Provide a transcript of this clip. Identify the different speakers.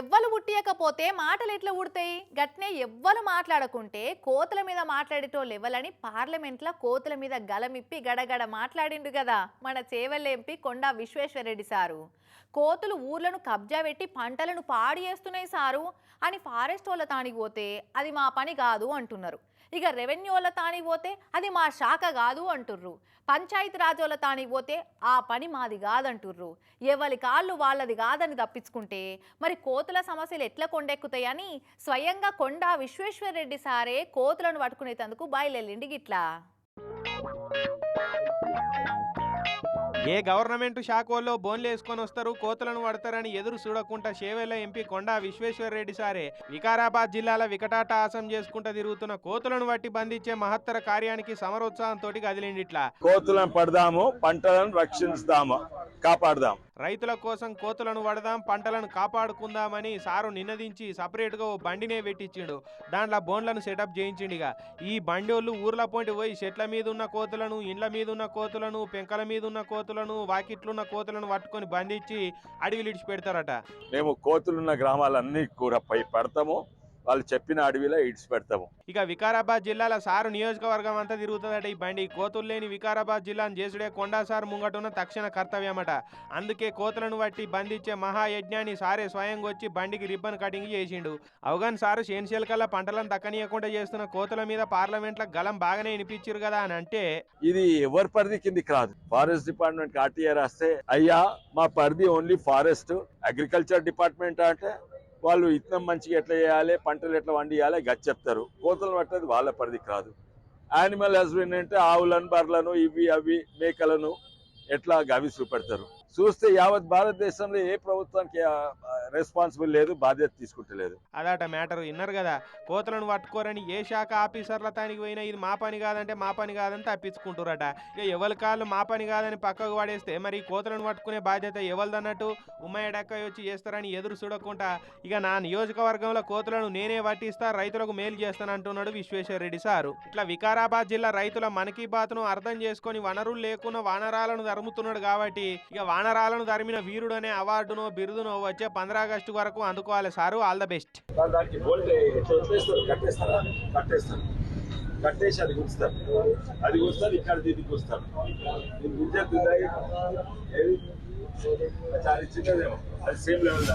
Speaker 1: ఎవ్వలు పుట్టియకపోతే మాటలు ఎట్లా ఉడతాయి గట్నే ఎవ్వరు మాట్లాడకుంటే కోతుల మీద మాట్లాడేటోళ్ళు ఎవ్వలని పార్లమెంట్లో కోతుల మీద గలమిప్పి గడగడ మాట్లాడిండు కదా మన చేవెళ్ళ ఎంపీ కొండా విశ్వేశ్వరరెడ్డి సారు. కోతులు ఊర్లను కబ్జా పెట్టి పంటలను పాడు చేస్తున్నాయి సారు. అని ఫారెస్ట్ వాళ్ళ తానికి పోతే అది మా పని కాదు అంటున్నారు. ఇక రెవెన్యూల తాని పోతే అది మా శాఖ కాదు అంటుర్రు. పంచాయతీ రాజ్ వాళ్ళ పోతే ఆ పని మాది కాదంటుర్రు. ఎవరి కాళ్ళు వాళ్ళది కాదని తప్పించుకుంటే మరి కోతుల సమస్యలు ఎట్లా కొండెక్కుతాయని స్వయంగా కొండా విశ్వేశ్వరరెడ్డి సారే కోతులను పట్టుకునేటందుకు బయలుదేరిండి గిట్లా.
Speaker 2: ఏ గవర్నమెంట్ శాఖల్లో బోన్లు వేసుకొని వస్తారు కోతులను పడతారని ఎదురు చూడకుండా చేవేళ్ళ ఎంపీ కొండా విశ్వేశ్వరరెడ్డి సారే వికారాబాద్ జిల్లాల వికటాట ఆసం చేసుకుంటూ తిరుగుతున్న కోతులను బట్టి బంధించే మహత్తర కార్యానికి సమరోత్సాహంతో కదిలిండిట్లా.
Speaker 3: కోతులను పడదాము పంటలను రక్షిస్తాము. కాపాడదాం.
Speaker 2: రైతుల కోసం కోతులను పడదాం పంటలను కాపాడుకుందామని సారు నిన్నదించి సపరేట్గా ఓ బండినే పెట్టించిండు. దాంట్లో బోన్లను సెటప్ చేయించిండిగా. ఈ బండోళ్ళు ఊర్ల పోటీ పోయి చెట్ల మీద ఉన్న కోతులను ఇండ్ల మీద ఉన్న కోతులను పెంకల మీద ఉన్న కోతులను వాకిట్లున్న కోతులను పట్టుకొని బంధించి అడవిలు ఇడిచి పెడతారట
Speaker 3: మేము కోతులున్న గ్రామాలన్నీ కూడా పై పడతాము. వాళ్ళు చెప్పిన అడవిలో ఇడిచి పెడతాము.
Speaker 2: ఇక వికారాబాద్ జిల్లాల సారు నియోజకవర్గం అంతా తిరుగుతుందట ఈ బండి. కోతులు లేని వికారాబాద్ జిల్లాను చేసుడే కొండా సార్ ముంగటున్న తక్షణ కర్తవ్యమట. అందుకే కోతులను బట్టి బంధించే మహాయజ్ఞాన్ని సారే స్వయంగా వచ్చి బండికి రిబ్బన్ కటింగ్ చేసిండు. అవగాన్ సారు కల్లా పంటలను దక్కనీయకుండా చేస్తున్న కోతుల మీద పార్లమెంట్లో గలం బాగానే వినిపించారు కదా అని అంటే
Speaker 3: ఇది ఎవరి పరిధి కిందికి రాదు. ఫారెస్ట్ డిపార్ట్మెంట్ ఆర్టీఆర్ రాస్తే అయ్యా మా పరిధి ఓన్లీ ఫారెస్ట్ అగ్రికల్చర్ డిపార్ట్మెంట్ అంటే వాళ్ళు ఇత్తనం మంచిగా ఎట్లా చేయాలి పంటలు ఎట్లా వండియాలి గచ్చి చెప్తారు. కోతలు పట్టేది వాళ్ళ పరిధికి రాదు యానిమల్ హస్బెండ్ అంటే ఆవులను బర్రెలను ఇవి అవి మేకలను ఎట్లా అవి చూపెడతారు. చూస్తే యావత్ భారతదేశంలో ఏ ప్రభుత్వానికి రెస్పాన్సిబుల్ లేదు బాధ్యత తీసుకుంటలేదు.
Speaker 2: అదట మ్యాటర్ విన్నారు కదా? కోతులను పట్టుకోరని ఏ శాఖ ఆఫీసర్ల తానికి పోయినా ఇది మా పని కాదంటే మా పని కాదని తప్పించుకుంటారట ఇక ఎవరి కాళ్ళు మా పని కాదని పక్కకు పడేస్తే మరి కోతలను కోతులను పట్టుకునే బాధ్యత ఎవరిదన్నట్టు ఉమ్మయ్యడక్క వచ్చి చేస్తారని ఎదురు చూడకుండా ఇక నా నియోజకవర్గంలో కోతులను నేనే పట్టిస్తా రైతులకు మేలు చేస్తానంటున్నాడు విశ్వేశ్వరరెడ్డి సారు. ఇట్లా వికారాబాద్ జిల్లా రైతుల మనకీ బాతును అర్థం చేసుకొని వనరులు లేకున్న వానరాలను తరుముతున్నాడు కాబట్టి ఇక వానరాలను తరిమిన వీరుడు అనే అవార్డును బిరుదును వచ్చే పంద్రాగస్టు వరకు అందుకోవాలి సారు. ఆల్ ద బెస్ట్
Speaker 3: కట్టేసి అది గుంచుతారు అది గుంచుతారు ఇక్కడ దీనికి గుంచుతారు దీని గుంజేది చాలా చిన్నదేమో అది సేమ్ లెవెల్